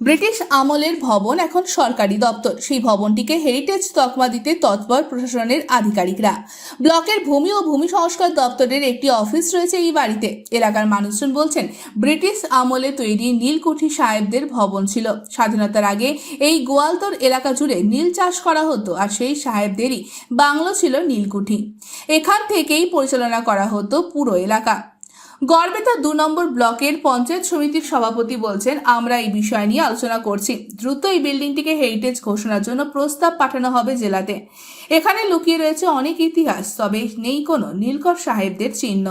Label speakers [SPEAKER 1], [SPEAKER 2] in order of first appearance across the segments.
[SPEAKER 1] British আমলের ভবন এখন সরকারি দপ্তর। সেই ভবনটিকে হেরিটেজ তকমা দিতে তৎপর প্রশাসনের আধিকারিকরা। ব্লকের ভূমি ও ভূমি সংস্কার দপ্তরের একটি অফিস রয়েছে এই বাড়িতে। এলাকার মানুষজন বলছেন, ব্রিটিশ আমলে তৈরি নীলকুঠি সাহেবদের ভবন ছিল। স্বাধীনতার আগে এই গোয়ালতর এলাকা জুড়ে নীল চাষ করা হতো আর সেই সাহেবদেরই বাংলো ছিল নীলকুঠি। এখান থেকেই পরিচালনা করা হতো পুরো এলাকা। গড়বেতা দু নম্বর ব্লকের পঞ্চায়েত সমিতির সভাপতি বলছেন, আমরা এই বিষয় নিয়ে আলোচনা করছি। দ্রুত এই বিল্ডিংটিকে হেরিটেজ ঘোষণার জন্য প্রস্তাব পাঠানো হবে জেলাতে। এখানে লুকিয়ে রয়েছে অনেক ইতিহাস, তবে নেই কোনো নীলকর সাহেবদের চিহ্ন।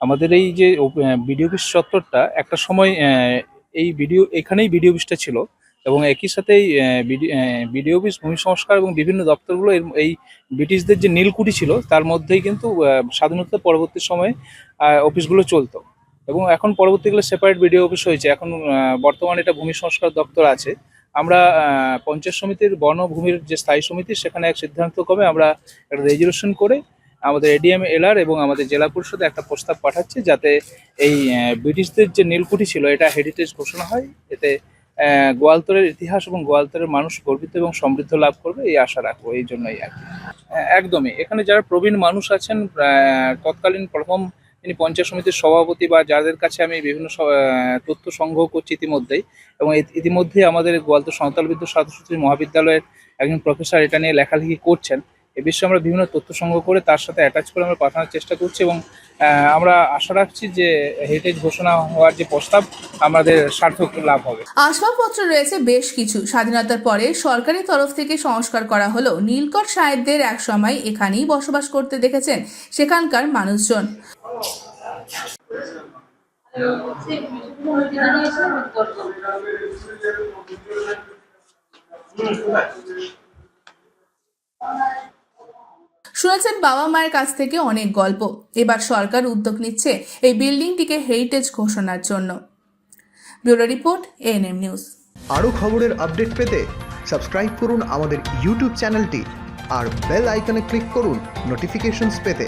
[SPEAKER 2] আমাদের এই যে বিডিও অফিস চত্বরটা, একটা সময় এই ভিডিও এখানেই ভিডিও অফিসটা ছিল। এবং একই সাথে বিডিও অফিস, ভূমি সংস্কার এবং বিভিন্ন দপ্তরগুলো এই ব্রিটিশদের যে নীলকুঠি ছিল, তার মধ্যেই কিন্তু স্বাধীনতা পরবর্তী সময়ে অফিসগুলো চলতো। এবং এখন পরবর্তীকালে সেপারেট বিডিও অফিস হয়েছে। এখন বর্তমানে এটা ভূমি সংস্কার দপ্তর আছে। আমরা পঞ্চায়েত সমিতির বনভূমির যে স্থায়ী সমিতি, সেখানে এক সিদ্ধান্ত কমে আমরা একটা রেজলিউশন করে আমাদের এডিএম এলআর এবং আমাদের জেলা পরিষদে একটা প্রস্তাব পাঠাচ্ছি, যাতে এই ব্রিটিশদের যে নীলকুঠি ছিল, এটা হেরিটেজ ঘোষণা হয়। এতে গোয়ালতরের ইতিহাস এবং গোয়ালতরের মানুষ গর্বিত এবং সমৃদ্ধ লাভ করবে, এই আশা রাখব, এই জন্যই আর। একদমই এখানে যারা প্রবীণ মানুষ আছেন তৎকালীন প্রথম তিনি পঞ্চায়েত সমিতির সভাপতি বা যাদের কাছে আমি বিভিন্ন তথ্য সংগ্রহ করছি ইতিমধ্যেই, এবং ইতিমধ্যেই আমাদের গোয়ালতর সাঁওতাল বিদ্যুৎ ছাত্রছাত্রী মহাবিদ্যালয়ের একজন প্রফেসর এটা নিয়ে লেখালেখি করছেন এ বিষয়ে আমরা বিভিন্ন তথ্য সংগ্রহ করে তার সাথে অ্যাটাচ করে আমরা পাঠানোর চেষ্টা করছি এবং আমরা আশা রাখছি যে হেরিটেজ ঘোষণা হওয়ার যে প্রস্তাব আমাদের সার্থক লাভ হবে।
[SPEAKER 1] আসবাবপত্র রয়েছে বেশ কিছু। স্বাধীনতার পরে সরকারি তরফ থেকে সংস্কার করা হলো। নীলকর সাহেবদের এক সময় এখানেই বসবাস করতে দেখেছেন সেখানকার মানুষজন। শুনেছেন বাবা মায়ের কাছ থেকে অনেক গল্প। এবার সরকার উদ্যোগ নিচ্ছে এই বিল্ডিংটিকে হেরিটেজ ঘোষণার জন্য। ব্যুরো রিপোর্ট এএনএম নিউজ
[SPEAKER 3] আরও খবরের আপডেট পেতে সাবস্ক্রাইব করুন আমাদের ইউটিউব চ্যানেলটি আর বেল আইকনে ক্লিক করুন নোটিফিকেশনস পেতে।